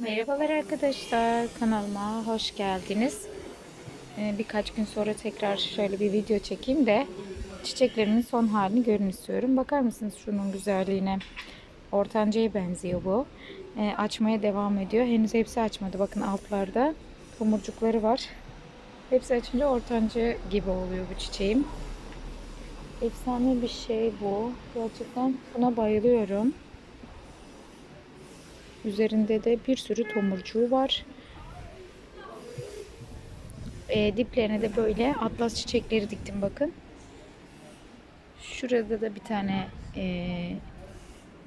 Merhabalar arkadaşlar kanalıma hoş geldiniz. Ee, birkaç gün sonra tekrar şöyle bir video çekeyim de çiçeklerimin son halini görün istiyorum. Bakar mısınız şunun güzelliğine? Ortancaya benziyor bu. Ee, açmaya devam ediyor. Henüz hepsi açmadı. Bakın altlarda tomurcukları var. Hepsi açınca ortanca gibi oluyor bu çiçeğim. Efsane bir şey bu. Gerçekten buna bayılıyorum. Üzerinde de bir sürü tomurcuğu var. E, diplerine de böyle atlas çiçekleri diktim bakın. Şurada da bir tane e,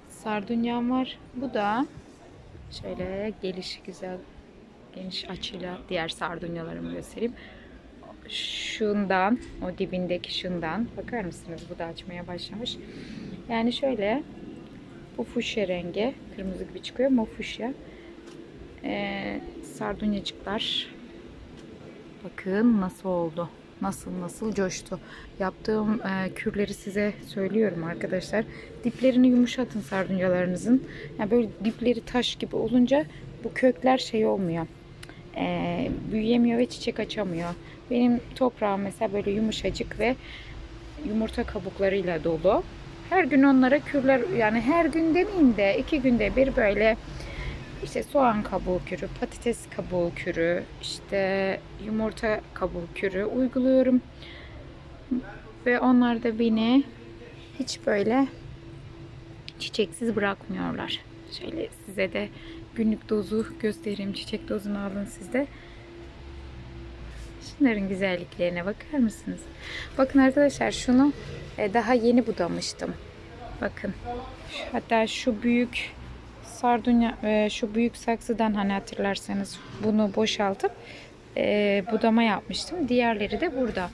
sardunyam var. Bu da şöyle geliş güzel geniş açıyla diğer sardunyalarımı göstereyim. Şundan, o dibindeki şundan. Bakar mısınız? Bu da açmaya başlamış. Yani şöyle bu fuşya rengi. Kırmızı gibi çıkıyor ama fuşya. Ee, sardunyacıklar. Bakın nasıl oldu. Nasıl nasıl coştu. Yaptığım e, kürleri size söylüyorum arkadaşlar. Diplerini yumuşatın sardunyalarınızın. Yani böyle dipleri taş gibi olunca bu kökler şey olmuyor. E, büyüyemiyor ve çiçek açamıyor. Benim toprağım mesela böyle yumuşacık ve yumurta kabuklarıyla dolu. Her gün onlara kürler yani her gün demeyeyim de iki günde bir böyle işte soğan kabuğu kürü, patates kabuğu kürü, işte yumurta kabuğu kürü uyguluyorum. Ve onlar da beni hiç böyle çiçeksiz bırakmıyorlar. Şöyle size de günlük dozu göstereyim. Çiçek dozunu alın sizde. Şunların güzelliklerine bakar mısınız? Bakın arkadaşlar şunu e, daha yeni budamıştım. Bakın. Hatta şu büyük sardunya e, şu büyük saksıdan hani hatırlarsanız bunu boşaltıp e, budama yapmıştım. Diğerleri de burada.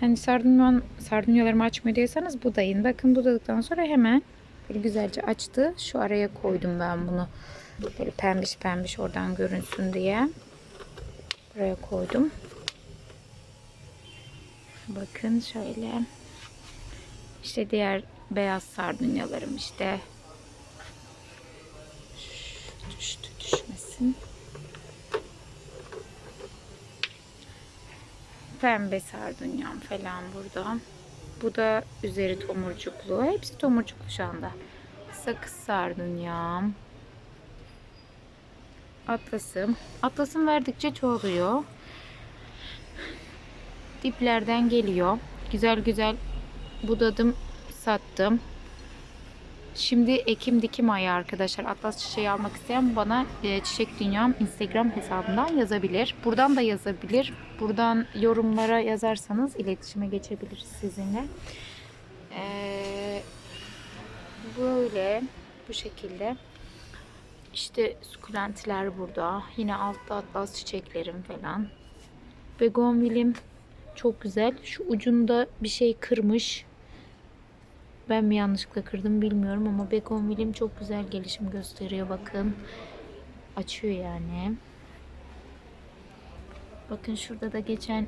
Hani sardunyan, sardunyalarımı açmıyor diyorsanız budayın. Bakın budadıktan sonra hemen böyle güzelce açtı. Şu araya koydum ben bunu. Böyle pembiş pembiş oradan görünsün diye. Buraya koydum. Bakın şöyle. İşte diğer beyaz sardunyalarım işte. Düştü düşmesin. Pembe sardunyam falan burada. Bu da üzeri tomurcuklu. Hepsi tomurcuklu şu anda. Sakız sardunyam. Atlasım. Atlasım verdikçe çoğalıyor. Diplerden geliyor. Güzel güzel budadım, sattım. Şimdi Ekim dikim ayı arkadaşlar. Atlas çiçeği almak isteyen bana e, Çiçek Dünyam Instagram hesabından yazabilir. Buradan da yazabilir. Buradan yorumlara yazarsanız iletişime geçebiliriz sizinle. Ee, böyle bu şekilde. İşte sukulentler burada. Yine altta atlas çiçeklerim falan. Begonvilim çok güzel. Şu ucunda bir şey kırmış. Ben mi yanlışlıkla kırdım bilmiyorum ama Begonvil'im çok güzel gelişim gösteriyor. Bakın. Açıyor yani. Bakın şurada da geçen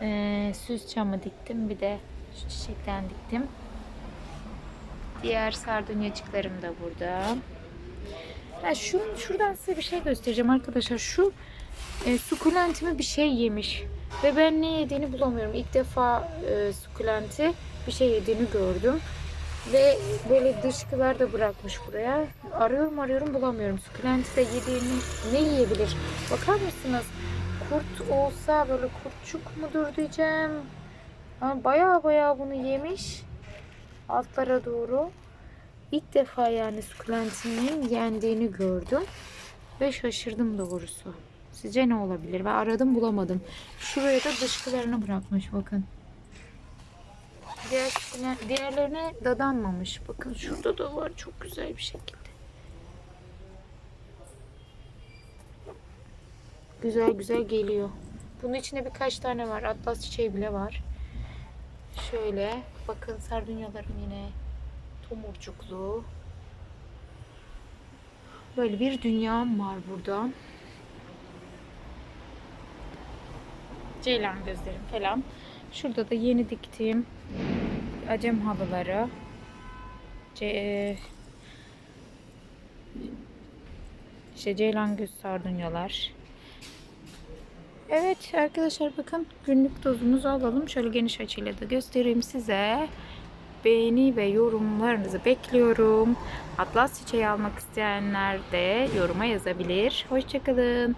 e, süs çamı diktim. Bir de şu çiçekten diktim. Diğer sardunyacıklarım da burada. Ha, şu, şuradan size bir şey göstereceğim arkadaşlar. Şu e, sukulentimi bir şey yemiş. Ve ben ne yediğini bulamıyorum. İlk defa e, sukulenti bir şey yediğini gördüm. Ve böyle dışkılar da bırakmış buraya. Arıyorum arıyorum bulamıyorum. Sukulenti de yediğini ne yiyebilir? Bakar mısınız? Kurt olsa böyle kurtçuk mudur diyeceğim. Ama baya baya bunu yemiş. Altlara doğru. İlk defa yani sukulentinin yendiğini gördüm. Ve şaşırdım doğrusu. Sizce ne olabilir? Ben aradım bulamadım. Şuraya da dışkılarını bırakmış bakın. Diğer, diğerlerine dadanmamış. Bakın şurada da var çok güzel bir şekilde. Güzel güzel geliyor. Bunun içinde birkaç tane var. Atlas çiçeği bile var. Şöyle bakın sardunyalarım yine tomurcuklu. Böyle bir dünyam var burada. Ceylan gözlerim falan. Şurada da yeni diktiğim acem halıları. Ce İşte ceylan göz sardunyalar. Evet arkadaşlar bakın günlük dozumuzu alalım. Şöyle geniş açıyla da göstereyim size. Beğeni ve yorumlarınızı bekliyorum. Atlas çiçeği almak isteyenler de yoruma yazabilir. Hoşçakalın.